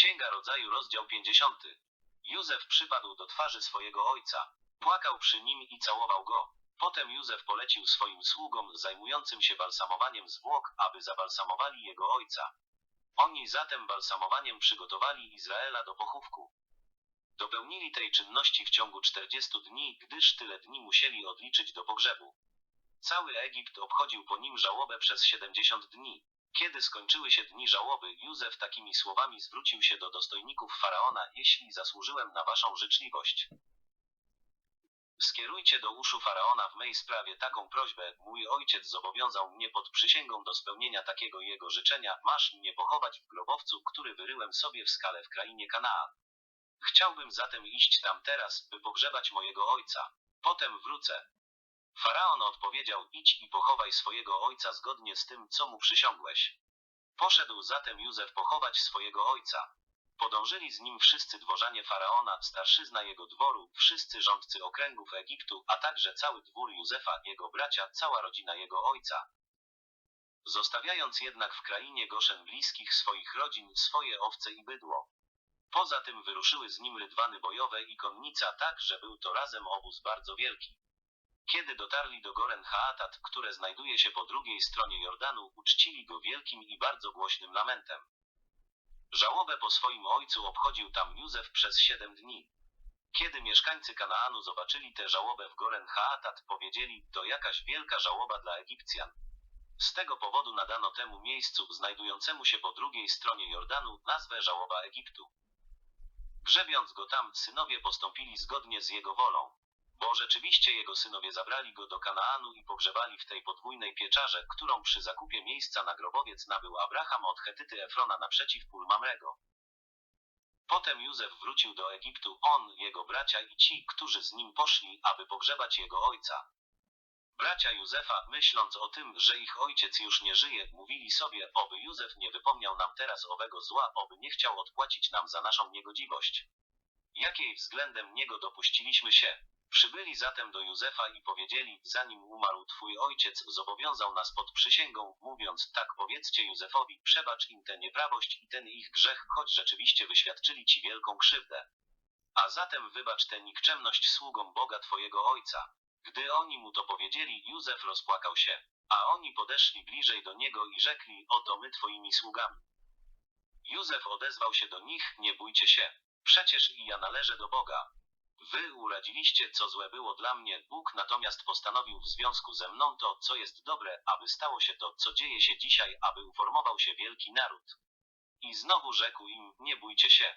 Księga Rodzaju, rozdział 50. Józef przypadł do twarzy swojego ojca. Płakał przy nim i całował go. Potem Józef polecił swoim sługom zajmującym się balsamowaniem zwłok, aby zabalsamowali jego ojca. Oni zatem balsamowaniem przygotowali Izraela do pochówku. Dopełnili tej czynności w ciągu 40 dni, gdyż tyle dni musieli odliczyć do pogrzebu. Cały Egipt obchodził po nim żałobę przez 70 dni. Kiedy skończyły się dni żałoby, Józef takimi słowami zwrócił się do dostojników faraona: Jeśli zasłużyłem na waszą życzliwość, skierujcie do uszu faraona w mej sprawie taką prośbę: Mój ojciec zobowiązał mnie pod przysięgą do spełnienia takiego jego życzenia: Masz mnie pochować w grobowcu, który wyryłem sobie w skale w krainie Kanaan. Chciałbym zatem iść tam teraz, by pogrzebać mojego ojca. Potem wrócę. Faraon odpowiedział: Idź i pochowaj swojego ojca zgodnie z tym, co mu przysiągłeś. Poszedł zatem Józef pochować swojego ojca. Podążyli z nim wszyscy dworzanie faraona, starszyzna jego dworu, wszyscy rządcy okręgów Egiptu, a także cały dwór Józefa, jego bracia, cała rodzina jego ojca. Zostawiając jednak w krainie Goszen bliskich swoich rodzin swoje owce i bydło. Poza tym wyruszyły z nim rydwany bojowe i konnica tak, że był to razem obóz bardzo wielki. Kiedy dotarli do Goren Haatat, które znajduje się po drugiej stronie Jordanu, uczcili go wielkim i bardzo głośnym lamentem. Żałobę po swoim ojcu obchodził tam Józef przez siedem dni. Kiedy mieszkańcy Kanaanu zobaczyli tę żałobę w Goren Haatat, powiedzieli, to jakaś wielka żałoba dla Egipcjan. Z tego powodu nadano temu miejscu, znajdującemu się po drugiej stronie Jordanu, nazwę żałoba Egiptu. Grzebiąc go tam, synowie postąpili zgodnie z jego wolą. Bo rzeczywiście jego synowie zabrali go do Kanaanu i pogrzebali w tej podwójnej pieczarze, którą przy zakupie miejsca na grobowiec nabył Abraham od Chetyty Efrona naprzeciw pól Mamrego. Potem Józef wrócił do Egiptu, on, jego bracia i ci, którzy z nim poszli, aby pogrzebać jego ojca. Bracia Józefa, myśląc o tym, że ich ojciec już nie żyje, mówili sobie, oby Józef nie wypomniał nam teraz owego zła, oby nie chciał odpłacić nam za naszą niegodziwość. Jakiej względem niego dopuściliśmy się? Przybyli zatem do Józefa i powiedzieli, zanim umarł twój ojciec, zobowiązał nas pod przysięgą, mówiąc, tak powiedzcie Józefowi, przebacz im tę nieprawość i ten ich grzech, choć rzeczywiście wyświadczyli ci wielką krzywdę. A zatem wybacz tę nikczemność sługom Boga twojego ojca. Gdy oni mu to powiedzieli, Józef rozpłakał się. A oni podeszli bliżej do niego i rzekli, oto my twoimi sługami. Józef odezwał się do nich, nie bójcie się. Przecież i ja należę do Boga. Wy uradziliście, co złe było dla mnie, Bóg natomiast postanowił w związku ze mną to, co jest dobre, aby stało się to, co dzieje się dzisiaj, aby uformował się wielki naród. I znowu rzekł im, nie bójcie się.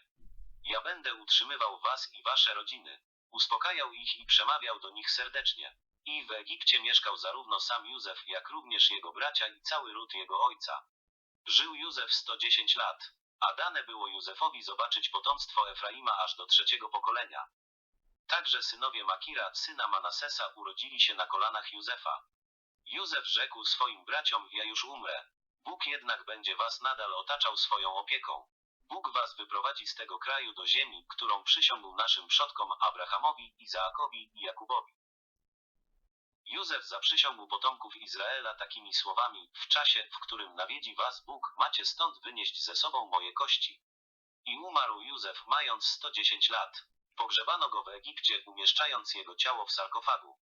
Ja będę utrzymywał was i wasze rodziny. Uspokajał ich i przemawiał do nich serdecznie. I w Egipcie mieszkał zarówno sam Józef, jak również jego bracia i cały ród jego ojca. Żył Józef 110 lat, a dane było Józefowi zobaczyć potomstwo Efraima aż do trzeciego pokolenia. Także synowie Makira, syna Manasesa, urodzili się na kolanach Józefa. Józef rzekł swoim braciom, ja już umrę. Bóg jednak będzie was nadal otaczał swoją opieką. Bóg was wyprowadzi z tego kraju do ziemi, którą przysiągł naszym przodkom Abrahamowi, Izaakowi i Jakubowi. Józef zaprzysiągł potomków Izraela takimi słowami, w czasie, w którym nawiedzi was Bóg, macie stąd wynieść ze sobą moje kości. I umarł Józef mając 110 lat. Pogrzebano go w Egipcie, umieszczając jego ciało w sarkofagu.